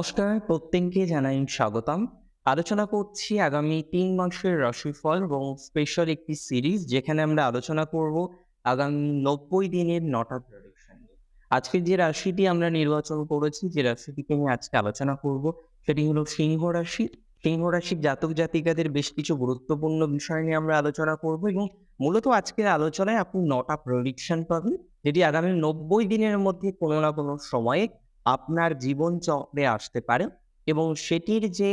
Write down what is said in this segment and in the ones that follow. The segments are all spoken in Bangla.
নমস্কার, প্রত্যেককে জানাই স্বাগতম। আলোচনা করছি আগামী তিন মাসের রাশিফল এবং স্পেশাল একটি সিরিজ যেখানে আমরা আলোচনা করব আগামী নব্বই দিনের নটা প্রেডিকশন আজকে যে রাশিটি আমরা নির্বাচন করেছি, যে রাশিটিকে নিয়ে আজকে আলোচনা করব, সেটি হলো সিংহ রাশি। সিংহ রাশির জাতক জাতিকাদের বেশ কিছু গুরুত্বপূর্ণ বিষয় নিয়ে আমরা আলোচনা করব এবং মূলত আজকের আলোচনায় আপনি নটা প্রেডিকশন পাবেন, যেটি আগামী নব্বই দিনের মধ্যে কোনো না কোনো সময়ে আপনার জীবন চক্রে আসতে পারে এবং সেটির যে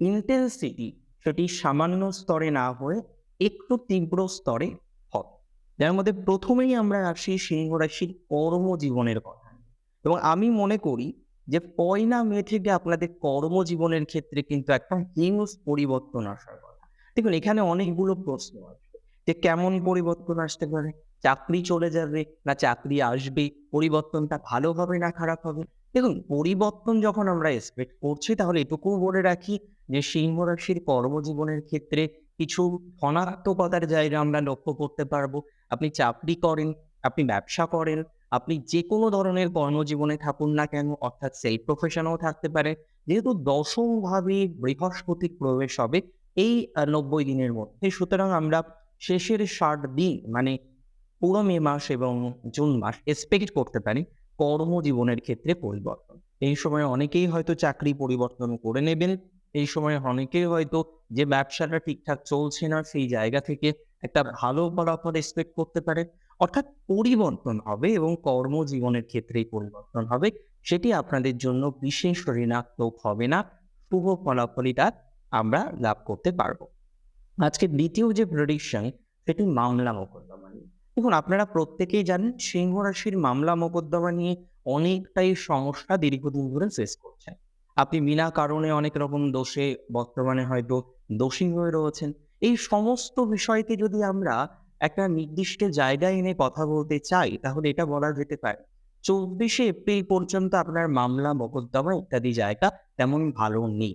ইন্টেন্সিটি সেটি সামান্য স্তরে না হয়ে একটু তীব্র স্তরে হবে। যার মধ্যে প্রথমেই আমরা আসি সিংহ রাশির কর্মজীবনের কথা। এবং আমি মনে করি যে পয়লা মে থেকে আপনাদের কর্মজীবনের ক্ষেত্রে কিন্তু একটা হিউজ পরিবর্তন আসার কথা। দেখুন, এখানে অনেকগুলো প্রশ্ন আসবে যে কেমন পরিবর্তন আসতে পারে? চাকরি চলে যাবে না চাকরি আসবে? পরিবর্তনটা ভালো হবে না খারাপ হবে? দেখুন, পরিবর্তন যখন আমরা এক্সপেক্ট করছি, তাহলে এটুকু বলে রাখি যে, সিংহ রাশির কর্মজীবনের ক্ষেত্রে কিছু ধনাত্মকতার জায়গা আমরা লক্ষ্য করতে পারব। আপনি চাকরি করেন, আপনি ব্যবসা করেন, আপনি যে কোনো ধরনের কর্মজীবনে থাকুন না কেন, অর্থাৎ সেই প্রফেশনেও থাকতে পারে। যেহেতু দশম ভাবে বৃহস্পতির প্রবেশ হবে এই নব্বই দিনের মধ্যে, সুতরাং আমরা শেষের ষাট দিন মানে পুরো মে মাস এবং জুন মাস এক্সপেক্ট করতে পারি। কর্মজীবনের ক্ষেত্রে পরিবর্তন। এই সময় অনেকেই হয়তো চাকরি পরিবর্তন করে নেবেন, এই সময় অনেকেই হয়তো যে ব্যবসাটা ঠিকঠাক চলছে না, সেই জায়গা থেকে একটা ভালো ফলাফল এক্সপেক্ট করতে পারে। অর্থাৎ পরিবর্তন হবে এবং কর্মজীবনের ক্ষেত্রেই পরিবর্তন হবে, সেটি আপনাদের জন্য বিশেষ ঋণাত্মক হবে না। শুভ ফলাফলই তার আমরা লাভ করতে পারব। আজকে দ্বিতীয় যে প্রেডিকশন সেটি মামলা মোকদ্দমা নিয়ে। দেখুন, আপনারা প্রত্যেকেই জানেন সিংহ রাশির মামলা মোকদ্দমা নিয়ে অনেকটাই সমস্যা দীর্ঘদিন ধরে ফেস করছেন। আপনি বিনা কারণে অনেক রকম দোষে বর্তমানে হয়তো দোষী হয়ে রয়েছেন। এই সমস্ত বিষয়কে যদি আমরা একটা নির্দিষ্ট জায়গায় এনে কথা বলতে চাই, তাহলে এটা বলা যেতে পারে, চব্বিশে এপ্রিল পর্যন্ত আপনার মামলা মোকদ্দমা ইত্যাদি জায়গা তেমন ভালো নেই।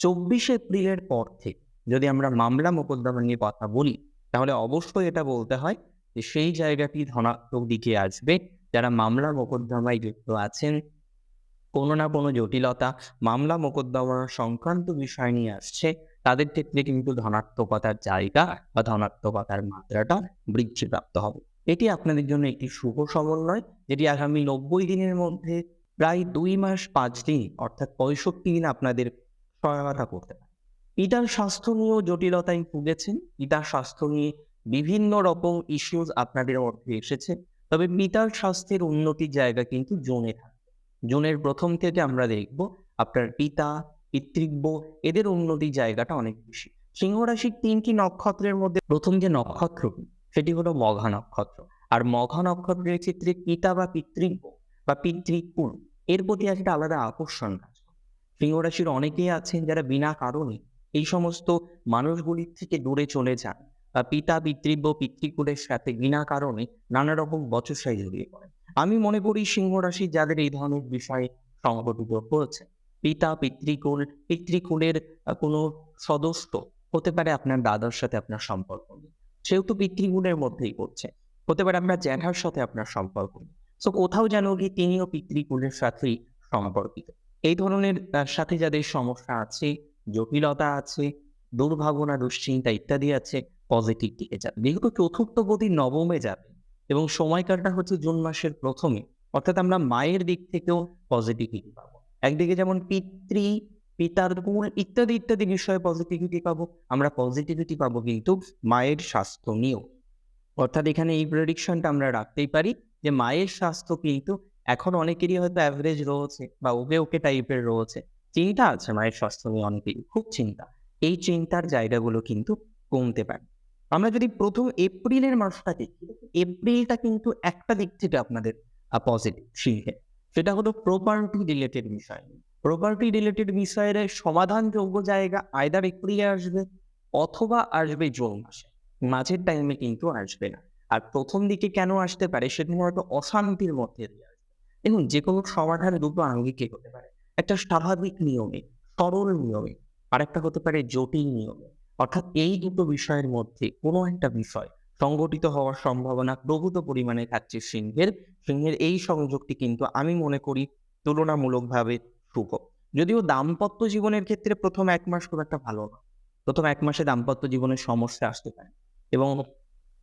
চব্বিশে এপ্রিলের পর থেকে যদি আমরা মামলা মোকদ্দমা নিয়ে কথা বলি, তাহলে অবশ্যই এটা বলতে হয় যে সেই জায়গাটি ধনাত্মক দিকে আসবে। যারা মামলা মোকদ্দমায় যুক্ত আছেন, কোনো না কোনো জটিলতা মামলা মোকদ্দমা সংক্রান্ত বিষয় নিয়ে আসছে, তাদের ক্ষেত্রে কিন্তু ধনাত্মকতার জায়গা বা ধনাত্মকতার মাত্রাটা বৃদ্ধিপ্রাপ্ত হবে। এটি আপনাদের জন্য একটি শুভ সমন্বয়, যেটি আগামী নব্বই দিনের মধ্যে প্রায় দুই মাস পাঁচ দিন, অর্থাৎ পঁয়ষট্টি দিন আপনাদের সহায়তা করতে পারে। পিতার স্বাস্থ্য নিয়েও জটিলতায় ভুগেছেন, পিতার স্বাস্থ্য নিয়ে বিভিন্ন রকম ইস্যুস আপনাদের মধ্যে এসেছে। তবে পিতার স্বাস্থ্যের উন্নতির জায়গা কিন্তু জোনে জুনের প্রথম থেকে আমরা দেখব আপনার পিতা, পিতৃব্য, এদের উন্নতির জায়গাটা অনেক বেশি। সিংহ রাশির তিনটি নক্ষত্রের মধ্যে প্রথম যে নক্ষত্র, সেটি হলো মঘা নক্ষত্র। আর মঘা নক্ষত্রের ক্ষেত্রে পিতা বা পিতৃব্য বা পিতৃকুল এর প্রতি একটা আলাদা আকর্ষণ কাজ সিংহ রাশির অনেকেই আছেন যারা বিনা কারণে এই সমস্ত মানুষগুলির থেকে দূরে চলে যান। পিতা, পিতৃব্য, পিতৃকুলের সাথে বিনা কারণে নানা রকম বচসায় জড়িয়ে পড়ে। আমি মনে করি সিংহ রাশি যাদের এই ধরনের বিষয়ে সংগঠিত হয়েছে। পিতা, পিতৃকুল, পিতৃকুলের কোনো সদস্য হতে পারে আপনার দাদার সাথে আপনার সম্পর্ক নেই। সেহেতু পিতৃকুলের মধ্যেই করছে হতে পারে আপনার জ্যাঠার সাথে আপনার সম্পর্ক নেই। সো কোথাও যেন কি তিনিও পিতৃকুলের সাথেই সম্পর্কিত। এই ধরনের সাথে যাদের সমস্যা আছে, জটিলতা আছে, দুর্ভাবনা, দুশ্চিন্তা ইত্যাদি আছে পজিটিভ দিকে যাবে। যেহেতু চতুর্থ গতি নবমে যাবে এবং সময়কালটা হচ্ছে জুন মাসের প্রথমে, অর্থাৎ আমরা মায়ের দিক থেকেও পজিটিভিটি পাবো। একদিকে যেমন পিতৃ, পিতার গুণ ইত্যাদি ইত্যাদি বিষয়ে পজিটিভিটি পাবো, আমরা পজিটিভিটি পাবো কিন্তু মায়ের স্বাস্থ্য নিয়েও। অর্থাৎ এখানে এই প্রেডিকশনটা আমরা রাখতেই পারি যে মায়ের স্বাস্থ্য কিন্তু এখন অনেকেরই হয়তো অ্যাভারেজ রয়েছে বা ওকে ওকে টাইপের রয়েছে। চিন্তা আছে মায়ের স্বাস্থ্য নিয়ে অনেকেরই, খুব চিন্তা। এই চিন্তার জায়গাগুলো কিন্তু কমতে পারে। আমরা যদি প্রথম এপ্রিলের মাসটা দেখি, এপ্রিলটা কিন্তু একটা দিক থেকে আপনাদের পজিটিভ শিখে সেটা হলো প্রপার্টি রিলেটেড বিষয়। প্রপার্টি রিলেটেড বিষয়ের সমাধানযোগ্য জায়গা আয়দার এপ্রিলে আসবে অথবা আসবে জুন মাসে। মাঝের টাইমে কিন্তু আসবে না। আর প্রথম দিকে কেন আসতে পারে সেটা হয়তো অশান্তির মধ্যে দিয়ে আসবে। দেখুন যে কোনো সমাধান দুটো আঙ্গিকে হতে পারে। একটা স্বাভাবিক নিয়মে, সরল নিয়মে, আরেকটা হতে পারে জটিল নিয়মে। অর্থাৎ এই দুটো বিষয়ের মধ্যে কোনো একটা বিষয় সংগঠিত হওয়ার সম্ভাবনা প্রভূত পরিমাণে থাকছে সিংহের। সিংহের এই সংযোগটি কিন্তু আমি মনে করি তুলনামূলকভাবে শুভ যদিও দাম্পত্য জীবনের ক্ষেত্রে প্রথম এক মাস খুব একটা ভালো না। প্রথম এক মাসে দাম্পত্য জীবনের সমস্যা আসতে পারে এবং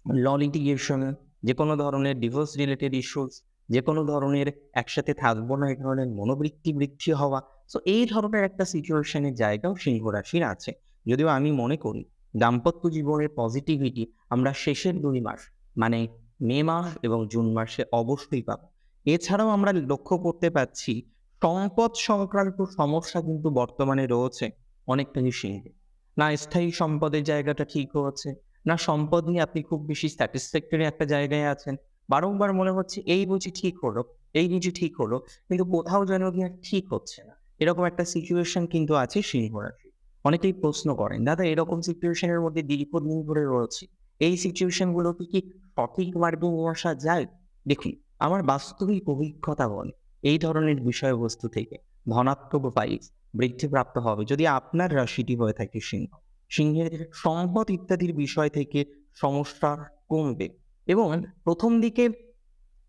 ল লিটিগেশন যে কোনো ধরনের ডিভোর্স রিলেটেড ইস্যুস যে কোনো ধরনের একসাথে থাকব না, এই ধরনের মনোবৃত্তি বৃদ্ধি হওয়া। সো এই ধরনের একটা সিচুয়েশনের জায়গাও সিংহ রাশির আছে। যদিও আমি মনে করি দাম্পত্য জীবনের পজিটিভিটি আমরা শেষের দুই মাস মানে মে মাস এবং জুন মাসে অবশ্যই পাব। এছাড়াও আমরা লক্ষ্য করতে পাচ্ছি সম্পদ সংক্রান্ত সমস্যা কিন্তু বর্তমানে রয়েছে অনেকটাই সিংহে না স্থায়ী সম্পদের জায়গাটা ঠিক হচ্ছে না সম্পদ নিয়ে আপনি খুব বেশি স্যাটিসফ্যাক্টরি একটা জায়গায় আছেন। বারংবার মনে হচ্ছে এই বুঝি ঠিক হলো, এই বুঝি ঠিক হলো, কিন্তু কোথাও যেন ঠিক হচ্ছে না। এরকম একটা সিচুয়েশন কিন্তু আছে সিংহ রাশি অনেকেই প্রশ্ন করেন, দাদা, এরকম সিচুয়েশনের মধ্যে দীর্ঘদিন ধরে রয়েছে, এই সিচুয়েশন গুলোকে কি সঠিক মার্গে নিয়ে আসা যায়? দেখুন, আমার বাস্তবিক অভিজ্ঞতা বলে, এই ধরনের বিষয়বস্তু থেকে ধনাত্মক ভাইবস বৃদ্ধিপ্রাপ্ত হবে যদি আপনার রাশিটি হয়ে থাকে সিংহ। সিংহের সম্পদ ইত্যাদির বিষয় থেকে সমস্যা কমবে এবং প্রথম দিকে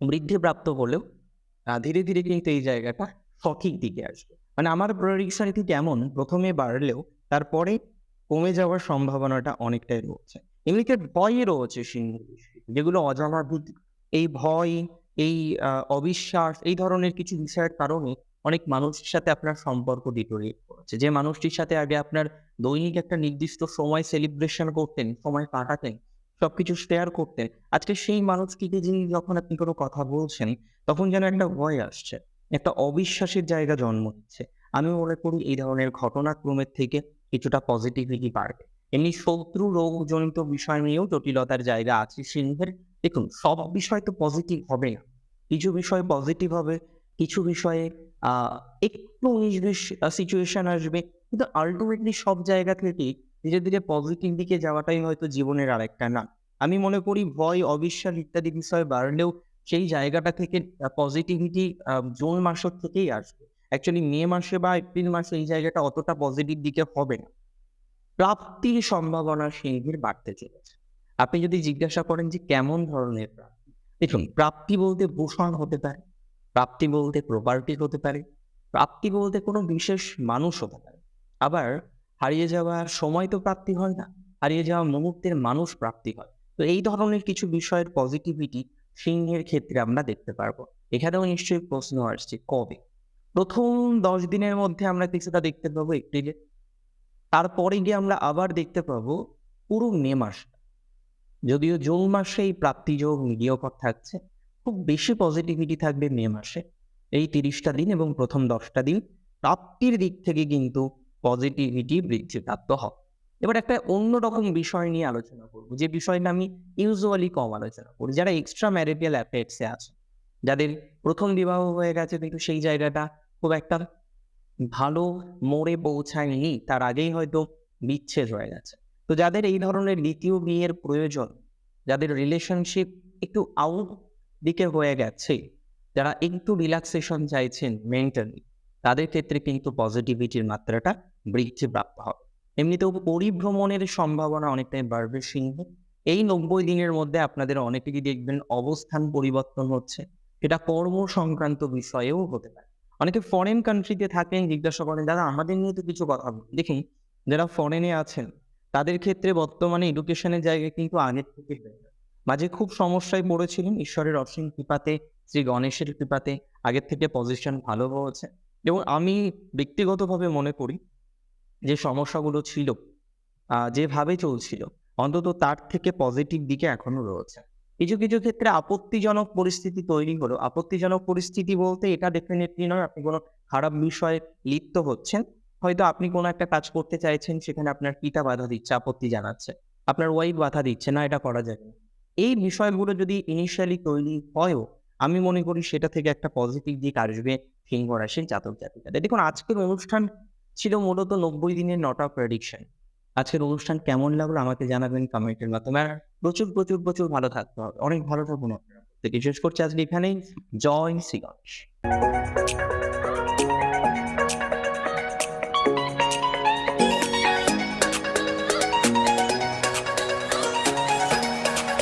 বৃদ্ধিপ্রাপ্ত হলেও ধীরে ধীরে কিন্তু এই জায়গাটা সঠিক দিকে আসবে। মানে আমার প্রেডিকশন ঠিক এমন প্রথমে বাড়লেও তারপরে কমে যাওয়ার সম্ভাবনাটা অনেকটাই রয়েছে। এমনিতে ভয় রয়েছে সিংহ যেগুলো অজানা ভীতি, এই ভয়, এই অবিশ্বাস, এই ধরনের কিছু বিষয়ের কারণে অনেক মানুষের সাথে আপনার সম্পর্ক ডিটোরিয়েট করেছে। যে মানুষটির সাথে আগে আপনার দৈনিক একটা নির্দিষ্ট সময় সেলিব্রেশন করতেন, সময় কাটাতেন, সবকিছু শেয়ার করতেন, আজকে সেই মানুষটিকে যিনি যখন আপনি কোনো কথা বলছেন, তখন যেন একটা ভয় আসছে, একটা অবিশ্বাসের জায়গা জন্ম নিচ্ছে। আমি মনে করি এই ধরনের ঘটনাক্রমের থেকে কিছুটা পজিটিভিটি বাড়বে? এমনি শত্রু রোগজনিত বিষয় নিয়েও জটিলতার জায়গা আছে সিংহের। দেখুন, সব বিষয় তো পজিটিভ হবে না। কিছু বিষয় পজিটিভ হবে, কিছু বিষয়ে একটু উনিশ সিচুয়েশন আসবে। কিন্তু আলটিমেটলি সব জায়গা থেকে ধীরে ধীরে পজিটিভ দিকে যাওয়াটাই হয়তো জীবনের আরেকটা না আমি মনে করি ভয়, অবিশ্বাস ইত্যাদি বিষয় বাড়লেও সেই জায়গাটা থেকে পজিটিভিটি জুন মাসের থেকেই আসবে। অ্যাকচুয়ালি মে মাসে বা এপ্রিল মাসে এই জায়গাটা অতটা পজিটিভ দিকে হবে না। প্রাপ্তির সম্ভাবনা সিংহের বাড়তে চলেছে। আপনি যদি জিজ্ঞাসা করেন যে কেমন ধরনের প্রাপ্তি, দেখুন, প্রাপ্তি বলতে ভূষণ হতে পারে, প্রাপ্তি বলতে প্রপার্টি হতে পারে, প্রাপ্তি বলতে কোনো বিশেষ মানুষ হতে পারে। আবার হারিয়ে যাওয়ার সময় তো প্রাপ্তি হয় না, হারিয়ে যাওয়া মুহূর্তের মানুষ প্রাপ্তি হয়। তো এই ধরনের কিছু বিষয়ের পজিটিভিটি সিংহের ক্ষেত্রে আমরা দেখতে পারব। এখানেও নিশ্চয়ই প্রশ্ন আসছে, কবে? প্রথম দশ দিনের মধ্যে আমরা কিছুটা দেখতে পাবো এপ্রিলে তারপরে গিয়ে আমরা আবার দেখতে পাবো পুরো মে মাস যদিও জুন মাসে এই প্রাপ্তিযোগ মিডিয়কর থাকছে, খুব বেশি পজিটিভিটি থাকবে মে মাসে। এই তিরিশটা দিন এবং প্রথম দশটা দিন প্রাপ্তির দিক থেকে কিন্তু পজিটিভিটি বৃদ্ধিপ্রাপ্ত হবে। এবার একটা অন্যরকম বিষয় নিয়ে আলোচনা করব, যে বিষয়টা আমি ইউজুয়ালি কম আলোচনা করি। যারা এক্সট্রা ম্যারিটাল অ্যাফেয়ার্সে আছে, যাদের প্রথম বিবাহ হয়ে গেছে, কিন্তু সেই জায়গাটা খুব একটা ভালো মোড়ে পৌঁছায়নি, তার আগেই হয়তো বিচ্ছেদ হয়ে গেছে। তো যাদের এই ধরনের দ্বিতীয় বিয়ের প্রয়োজন, যাদের রিলেশনশিপ একটু আউট দিকে হয়ে গেছে, যারা একটু রিল্যাক্সেশন চাইছেন মেন্টালি তাদের ক্ষেত্রে কিন্তু পজিটিভিটির মাত্রাটা বৃদ্ধি প্রাপ্ত হবে। এমনিতেও পরিভ্রমণের সম্ভাবনা অনেকটাই বাড়বে সিংহ। এই নব্বই দিনের মধ্যে আপনাদের অনেকেরই দেখবেন অবস্থান পরিবর্তন হচ্ছে। সেটা কর্ম সংক্রান্ত বিষয়েও হতে পারে। অনেকে ফরেন কান্ট্রিতে থাকেন, জিজ্ঞাসা করেন, দাদা, আমাদের নিয়ে তো কিছু কথা দেখুন যারা ফরেনে আছেন, তাদের ক্ষেত্রে বর্তমানে এডুকেশনের জায়গায় কিন্তু আগের থেকে মাঝে খুব সমস্যায় পড়েছিলেন, ঈশ্বরের অসীম কৃপাতে, শ্রী গণেশের কৃপাতে আগের থেকে পজিশন ভালো হয়েছে। এবং আমি ব্যক্তিগতভাবে মনে করি যে সমস্যাগুলো ছিল যেভাবে চলছিল, অন্তত তার থেকে পজিটিভ দিকে এখনও রয়েছে। কিছু কিছু ক্ষেত্রে আপত্তিজনক পরিস্থিতি তৈরি হলো। আপত্তিজনক পরিস্থিতি বলতে এটা ডেফিনেটলি নয়, আপনি কোনো খারাপ বিষয়ে লিপ্ত হচ্ছেন, হয়তো আপনি কোনো একটা কাজ করতে চাইছেন, সেখানে আপনার পিতা বাধা দিচ্ছে, আপত্তি জানাচ্ছে, আপনার ওয়াইফ বাধা দিচ্ছে, না এটা করা যাবে এই বিষয়গুলো যদি ইনিশিয়ালি তৈরি হয়ও, আমি মনে করি সেটা থেকে একটা পজিটিভ দিক আসবে সিংহ রাশির জাতক জাতিকাদের দেখুন, আজকের অনুষ্ঠান ছিল মূলত নব্বই দিনের নটা প্রেডিকশন আজকের অনুষ্ঠান কেমন লাগল আমাকে জানাবেন কমেন্টের মাধ্যমে। আর প্রচুর প্রচুর প্রচুর ভালো থাকতে হবে। অনেক ভালো থাকুন। প্রত্যেকে শেষ করছি আজকে এখানেই। জয় শ্রী